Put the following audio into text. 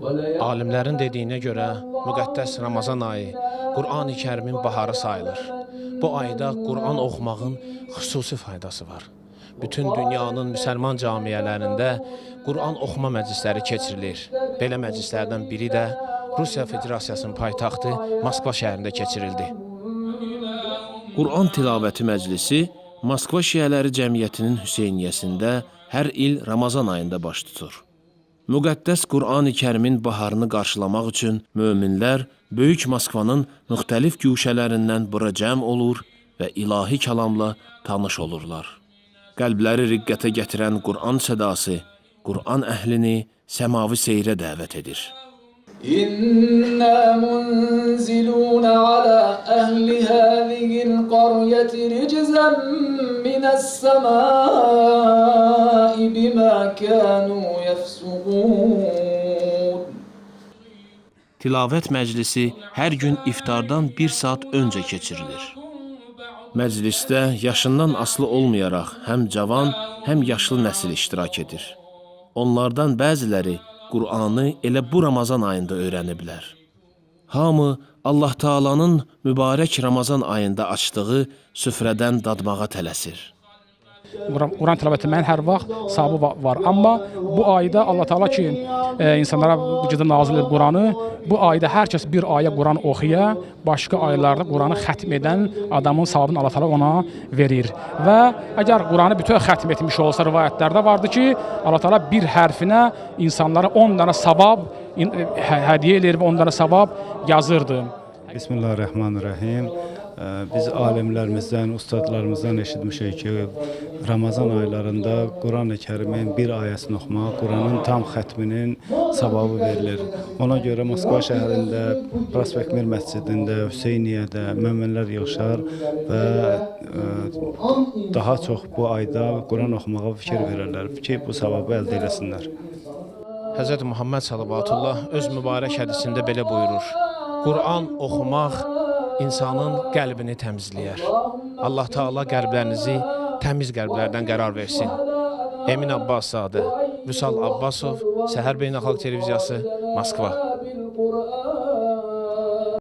Alimlərin dediyinə görə müqəddəs Ramazan ayı Qur'an-ı Kərimin baharı sayılır. Bu ayda Qur'an oxumağın xüsusi faydası var. Bütün dünyanın müsəlman camiələrində Qur'an oxuma məclisləri keçirilir. Belə məclislərdən biri də Rusiya Federasiyasının paytaxtı Moskva şəhərində keçirildi. Qur'an tilavəti məclisi Moskva Şiələri Cəmiyyətinin Hüseyniyyəsində hər il Ramazan ayında baş tutur müqəddəs Qurani Kərimin baharını qarşılamaq üçün möminlər böyük Moskvanın müxtəlif güşələrindən bura cəm olur və ilahi kəlamla tanış olurlar. Qəlbləri riqqətə gətirən Quran sədası Quran əhlini səmavi seyrə dəvət edir. İnna munzilun ala ahliha القرية رجزا من السماء بما كانوا يفسقون Tilavət məclisi hər gün iftardan bir saat öncə keçirilir. Məclisdə yaşından asılı olmayaraq həm cavan, həm yaşlı nəsil iştirak edir. Onlardan bəziləri Qur'anı elə bu Ramazan ayında öyrəniblər. Hamı Allah Taala'nın mübarək Ramazan ayında açdığı süfrədən dadmağa tələsir. Quran, tilavəti mənim hər vaxt savabı va- var. Amma bu ayda Allah Taala ki e, insanlara gecə nazil edib Quranı, bu ayda hər kəs bir ayə Quran oxuya, başqa aylarda Quranı xətm edən adamın savabını Allah Taala ona verir. Və əgər Quranı bütöv xətm etmiş olsa rivayətlərdə vardı ki, Allah Taala bir hərfinə insanlara 10 dənə savab hə- hədiyyə edir və 10 dənə savab yazırdı. Bismillahirrahmanirrahim. Ee, Biz alimlərimizdən, ustadlarımızdan eşitmişik ki, Ramazan aylarında Quran-ı Kərimin bir ayəsini oxumaq, Quranın tam xətminin savabı verilir. Ona görə Moskva şəhərində, Prospekt Mir məscidində, Hüseyniyyədə möminlər yığışar və e, daha çox bu ayda Quran oxumağa fikir verirlər ki, bu savabı əldə etsinlər. Həzrət Muhammed sallallahu öz mübarək hədisində belə buyurur: Quran oxumaq insanın qəlbini təmizləyər. Allah Taala qəlblərinizi təmiz qəlblərdən qərar versin. Emin Abbas Sadı, Vüsal Abbasov, Səhər Beynəlxalq Televiziyası, Moskva.